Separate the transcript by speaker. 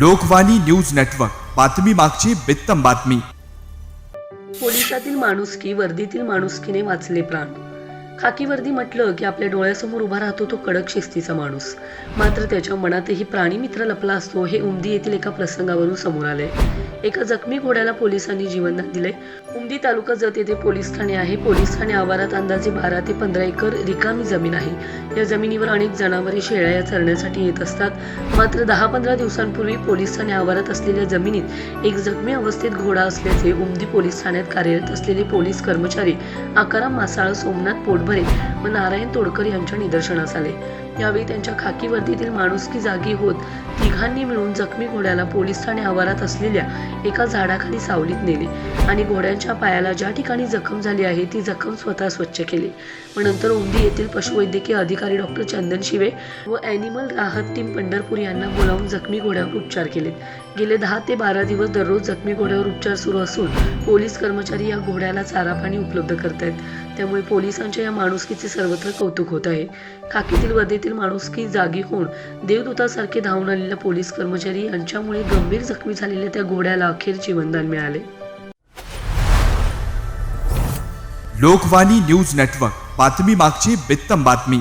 Speaker 1: Lokvani news network. बातमी मागची बित्तम बातमी.
Speaker 2: पोलिसातील माणुसकी वर्दीतील माणुसकीने वाचले प्राण. खाकी वर्दी म्हटलं की आपल्या डोळ्यासमोर उभा राहतो तो कडक शिस्तीचा माणूस. मात्र त्याच्या मनातही प्राणी मित्र लपला असतो हे उमदी येथील एका प्रसंगावरून समोर आले एका जखमी घोड्याला पोलिसांनी जीवनदान दिले उमदी तालुका जत येथे पोलीस ठाणे आहे. पोलीस ठाणे आवारात अंदाजे बारा ते पंधरा एकर रिकामी जमीन आहे. या जमिनीवर अनेक जनावरे शेळ्या चरण्यासाठी येत असतात. मात्र दहा पंधरा दिवसांपूर्वी पोलीस ठाणे आवारात असलेल्या जमिनीत एक जखमी अवस्थेत घोडा असल्याचे उमदी पोलीस ठाण्यात कार्यरत असलेले पोलीस कर्मचारी आकाराम मासाळ सोमनाथ पोटभरे व नारायण तोडकर यांच्या निदर्शनास आले. यावेळी त्यांच्या खाकी वर्दीतील माणुसकी जागी होत तिघांनी मिळून जखमी घोड्याला पोलीस ठाणे आवारात असलेल्या एका झाडाखाली सावलीत नेले आणि घोड्यांच्या पायाला ज्या ठिकाणी जखम झाली आहे ती जखम स्वतः स्वच्छ केली. व नंतर उमदी येथील पशुवैद्यकीय अधिकारी डॉक्टर चंदन शिवे व ॲनिमल राहत टीम पंढरपूर यांना बोलावून जखमी घोड्यावर उपचार केले. गेले दहा ते बारा दिवस दररोज जखमी घोड्यावर उपचार सुरू असून पोलीस कर्मचारी या घोड्याला चारा पाणी उपलब्ध करत आहेत त्यामुळे पोलिसांच्या या माणुसकीचे सर्वत्र कौतुक होत आहे. खाकीतील वर्धेतील माणुसकी जागी होऊन देवदूतासारखे धावून आलेल्या पोलीस कर्मचारी यांच्यामुळे गंभीर जखमी झालेल्या त्या घोड्याला अखेर जीवनदान मिळाले.
Speaker 1: Lokvani news network. बातमी मागची बित्तम बातमी.